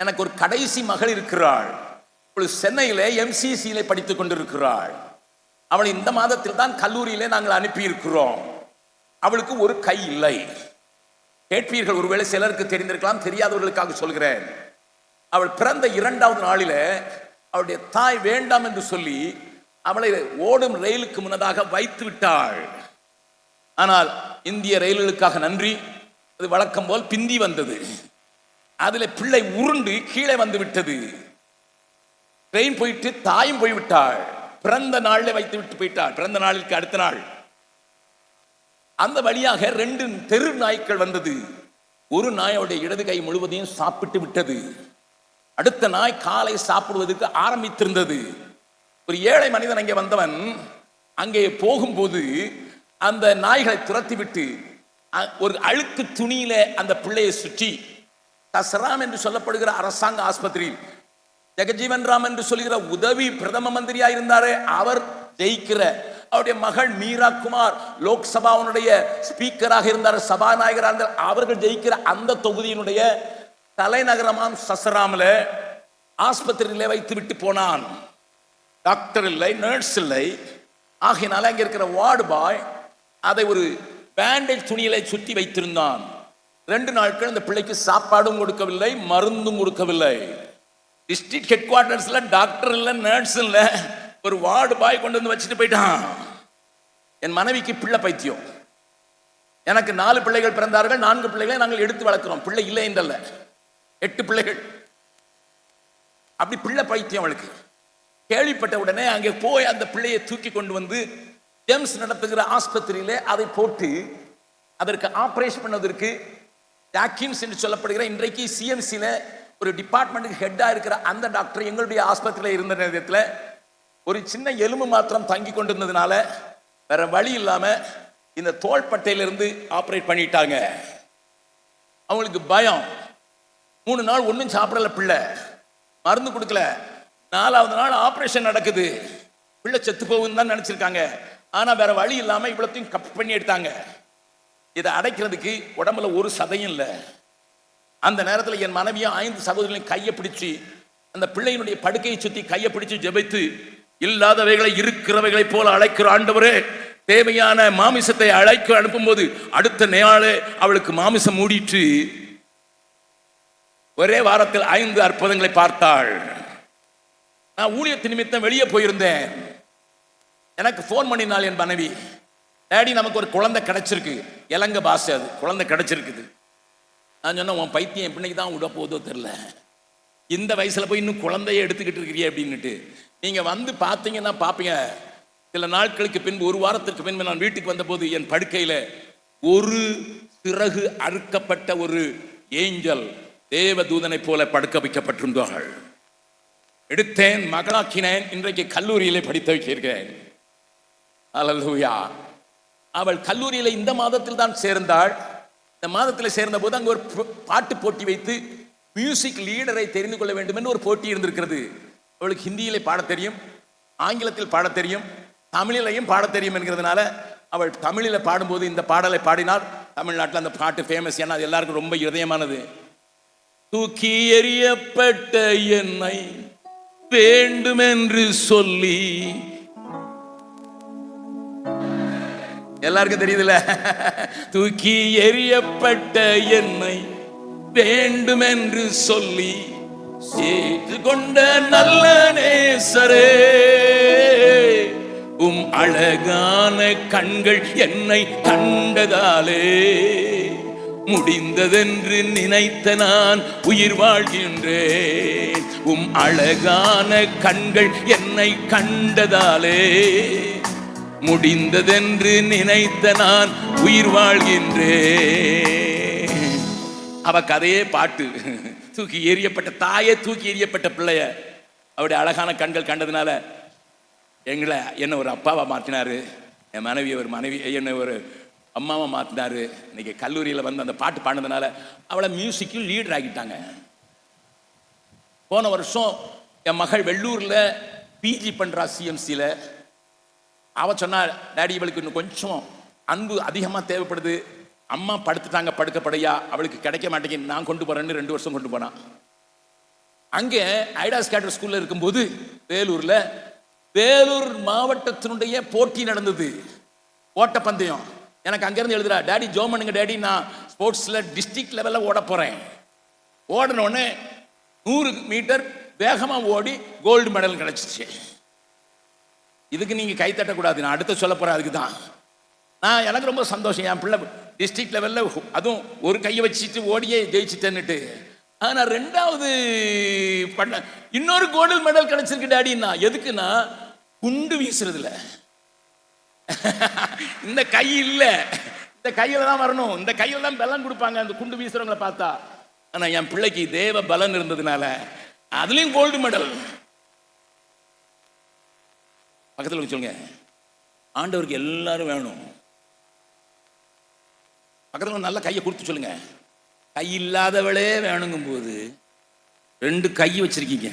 எனக்கு ஒரு கடைசி மகள் இருக்கிறாள். இப்பொழுது சென்னையிலே எம்சிசியிலே படித்துக் கொண்டிருக்கிறாள். அவளை இந்த மாதத்தில் தான் கல்லூரியிலே நாங்கள் அனுப்பியிருக்கிறோம். அவளுக்கு ஒரு கை இல்லை. கேட்பீர்கள் ஒருவேளை சிலருக்கு தெரிந்திருக்கலாம் தெரியாதவர்களுக்காக சொல்கிறேன். அவள் பிறந்த இரண்டாவது நாளில் அவளுடைய தாய் வேண்டாம் என்று சொல்லி அவளை ஓடும் ரயிலுக்கு முன்னதாக வைத்து விட்டாள். ஆனால் இந்திய ரயில்களுக்காக நன்றி. அது வழக்கம் போல் பிந்தி வந்தது. அதில் பிள்ளை உருண்டு கீழே வந்து விட்டது. ட்ரெயின் போயிட்டு தாயும் போய்விட்டாள் பிறந்த நாளில் வைத்து விட்டு போயிட்டாள். பிறந்த நாளுக்கு அடுத்த நாள். அந்த வழியாக ரெண்டு தெரு நாய்க்கள் வந்தது. ஒரு நாயோடைய இடது கை முழுவதையும் சாப்பிட்டு விட்டது. அடுத்த நாய் காலை சாப்பிடுவதற்கு ஆரம்பித்திருந்தது. ஒரு ஏழை மனிதன் அங்கே வந்தவன் அங்கே போகும்போது அந்த நாய்களை துரத்தி விட்டு அ- ஒரு அழுக்கு துணியில அந்த பிள்ளையை சுற்றி தஸ்ராம் என்று சொல்லப்படுகிற அரசாங்க ஆஸ்பத்திரியில். ஜெகஜீவன் ராம் என்று சொல்லுகிற உதவி பிரதம மந்திரியா இருந்தாரே அவர் ஜெயிக்கிற. அவருடைய மகள் மீரா குமார் லோக்சபாவுடைய ஸ்பீக்கராக இருந்தார் சபாநாயகராக இருந்தார். அவர்கள் ஜெயிக்கிற அந்த தொகுதியினுடைய தலைநகரமாம் சசராமில் ஆஸ்பத்திரியிலே வைத்து விட்டு போனான். டாக்டர் இல்லை நர்ஸ் இல்லை. ஆகையினால அங்கே இருக்கிற வார்டு பாய் அதை ஒரு பேண்டேஜ் துணியில சுற்றி வைத்திருந்தான். ரெண்டு நாட்கள் இந்த பிள்ளைக்கு சாப்பாடும் கொடுக்கவில்லை மருந்தும் கொடுக்கவில்லை. டிஸ்ட்ரிக்ட் ஹெட் குவார்டர்ஸ்ல டாக்டர் இல்லை நர்ஸ் இல்லை ஒரு வார்டு பாய் கொண்டு வந்து வச்சுட்டு போயிட்டான். என் மனைவிக்கு பிள்ளை பைத்தியம். எனக்கு நாலு பிள்ளைகள் பிறந்தார்கள் நான்கு பிள்ளைகளை நாங்கள் எடுத்து வளர்க்கிறோம். பிள்ளை இல்லை என்றல்ல. எட்டு பிள்ளைகள். அப்படி பிள்ளை பைத்தியம் அவளுக்கு. கேள்விப்பட்ட உடனே அங்கே போய் அந்த பிள்ளையை தூக்கி கொண்டு வந்து ஜெம்ஸ் நடத்துகிற ஆஸ்பத்திரியிலே அதை போட்டு அதற்கு ஆப்ரேஷன் பண்ணதற்கு ஜாக்கின்ஸ் என்று சொல்லப்படுகிற இன்றைக்கு சிஎம்சியில் ஒரு டிபார்ட்மெண்ட்டுக்கு ஹெட்டாக இருக்கிற அந்த டாக்டர் எங்களுடைய ஆஸ்பத்திரியில் இருந்த நேரத்தில் ஒரு சின்ன எலும்பு மாத்திரம் தங்கி கொண்டிருந்ததுனால வேற வழி இல்லாமல் இந்த தோள்பட்டையிலிருந்து ஆப்ரேட் பண்ணிட்டாங்க. அவங்களுக்கு பயம். மூணு நாள் ஒன்றும் சாப்பிடல பிள்ளை. மருந்து கொடுக்கல. நாலாவது நாள் ஆப்ரேஷன் நடக்குது. பிள்ளை செத்து போகுதுன்னு தான் நினச்சிருக்காங்க. ஆனால் வேற வழி இல்லாமல் இவ்வளோத்தையும் கப் பண்ணி எடுத்தாங்க. இதை அடைக்கிறதுக்கு உடம்புல ஒரு சதையும் இல்லை. அந்த நேரத்தில் என் மனைவியும் ஐந்து சகோதரிகளையும் கையை பிடிச்சு அந்த பிள்ளையினுடைய படுக்கையை சுற்றி கையை பிடிச்சு ஜெபித்து இல்லாதவைகளை இருக்கிறவைகளை போல அழைக்கிற ஆண்டவரே தேவையான மாமிசத்தை அழைக்க அனுப்பும்போது அடுத்த நாளே அவளுக்கு மாமிசம் மூடிட்டு ஒரே வாரத்தில் ஐந்து அற்புதங்களை பார்த்தாள். நான் ஊழியத்து நிமித்தம் வெளியே போயிருந்தேன். எனக்கு ஃபோன் பண்ணினாள் என் மனைவி. டேடி நமக்கு ஒரு குழந்தை கிடைச்சிருக்கு. இலங்க பாஷை அது. குழந்தை கிடைச்சிருக்குது. நான் சொன்னேன் உன் பைத்தியம் எப்படிக்கு தான் விட போதோ தெரில இந்த வயசில் போய் இன்னும் குழந்தைய எடுத்துக்கிட்டு இருக்கிறியே அப்படின்னுட்டு. நீங்கள் வந்து பார்த்தீங்கன்னா பார்ப்பீங்க சில நாட்களுக்கு பின்பு ஒரு வாரத்திற்கு பின்பு நான் வீட்டுக்கு வந்தபோது என் படுக்கையில் ஒரு சிறகு அறுக்கப்பட்ட ஒரு ஏஞ்சல் தேவதூதனை போல படுக்க வைக்கப்பட்டிருந்தார்கள். எடுத்தேன் மகளாக்கினேன். இன்றைக்கு கல்லூரியிலே படித்து வைக்கிறேன் அல்லேலூயா அவள் கல்லூரியில் இந்த மாதத்தில் தான் சேர்ந்தாள். இந்த மாதத்தில் சேர்ந்த போது அங்கே ஒரு பாட்டு போட்டி வைத்து மியூசிக் லீடரை தெரிந்து கொள்ள வேண்டும் என்று ஒரு போட்டி இருந்திருக்கிறது. அவளுக்கு ஹிந்தியிலே பாடத் தெரியும் ஆங்கிலத்தில் பாடத் தெரியும் தமிழிலையும் பாடத் தெரியும் என்கிறதுனால அவள் தமிழில் பாடும்போது இந்த பாடலை பாடினால் தமிழ்நாட்டில் அந்த பாட்டு ஃபேமஸ் ஏன்னா அது எல்லாருக்கும் ரொம்ப இதயமானது தூக்கி எறியப்பட்ட என்னை வேண்டுமென்று சொல்லி எல்லாருக்கும் தெரியுதுல்ல? தூக்கி எரியப்பட்ட என்னை வேண்டுமென்று சொல்லி கொண்ட நல்ல நேசரே உம் அழகான கண்கள் என்னை கண்டதாலே முடிந்ததென்று நினைத்த நான் உயிர் வாழ்கின்றேன். உம் அழகான கண்கள் என்னை கண்டதாலே முடிந்ததென்று நினைத்த நான் உயிர் வாழ்கின்றே அவ கதையே பாட்டு. தூக்கி எறியப்பட்ட தாயே தூக்கி எறியப்பட்ட பிள்ளைய அவருடைய அழகான கண்கள் கண்டதுனால எங்களை என்ன ஒரு அப்பாவை மாற்றினாரு. என் மனைவி ஒரு மனைவி என்னை ஒரு அம்மாவை மாற்றினாரு. இன்னைக்கு கல்லூரியில் வந்து அந்த பாட்டு பாடினதுனால அவளை மியூசிக்கும் லீடர் ஆகிட்டாங்க போன வருஷம் என் மகள் வெள்ளூரில் பிஜி பண்ணுறா சிஎம்சியில் அவ சொன்னா டேடி இவளுக்கு இன்னும் கொஞ்சம் அன்பு அதிகமாக தேவைப்படுது. அம்மா படுத்துட்டாங்க படுக்கப்படையா. அவளுக்கு கிடைக்க மாட்டேங்குது. நான் கொண்டு போறேன்னு ரெண்டு வருஷம் கொண்டு போனான் அங்கே ஐடாஸ் கேட்டர் ஸ்கூல்ல இருக்கும்போது வேலூர்ல வேலூர் மாவட்டத்தினுடைய போட்டி நடந்தது. ஓட்டப்பந்தயம். எனக்கு அங்கேருந்து எழுதுறா டேடி ஜோம் பண்ணுங்க டேடி. நான் ஸ்போர்ட்ஸில் டிஸ்ட்ரிக்ட் லெவலில் ஓட போகிறேன் ஓடின நூறு மீட்டர் வேகமாக ஓடி கோல்டு மெடல் கிடச்சிச்சு. இதுக்கு நீங்கள் கை தட்டக்கூடாது. நான் அடுத்து சொல்ல போகிற அதுக்கு தான் நான் எனக்கு ரொம்ப சந்தோஷம். என் பிள்ளை டிஸ்ட்ரிக்ட் லெவலில் அதுவும் ஒரு கையை வச்சுட்டு ஓடியே ஜெயிச்சிட்டேன்னுட்டு. ஆனால் ரெண்டாவது பண்ண இன்னொரு கோல்டு மெடல் கிடச்சிருக்கு டாடின்னா எதுக்குன்னா குண்டு வீசுறதுல. இந்த கை இல்லை. இந்த கையில் தான் வரணும். இந்த கையில் தான் பலன் கொடுப்பாங்க அந்த குண்டு வீசுறவங்கள பார்த்தா. ஆனால் என் பிள்ளைக்கு தேவ பலன் இருந்ததுனால அதுலேயும் கோல்டு மெடல் பக்கத்தில் சொல்லுங்க. ஆண்டவருக்கு எல்லாரும் வேணும். பக்கத்தில் நல்ல கையை கொடுத்து சொல்லுங்க. கை இல்லாதவளே வேணுங்கும் போது ரெண்டு கை வச்சிருக்கீங்க.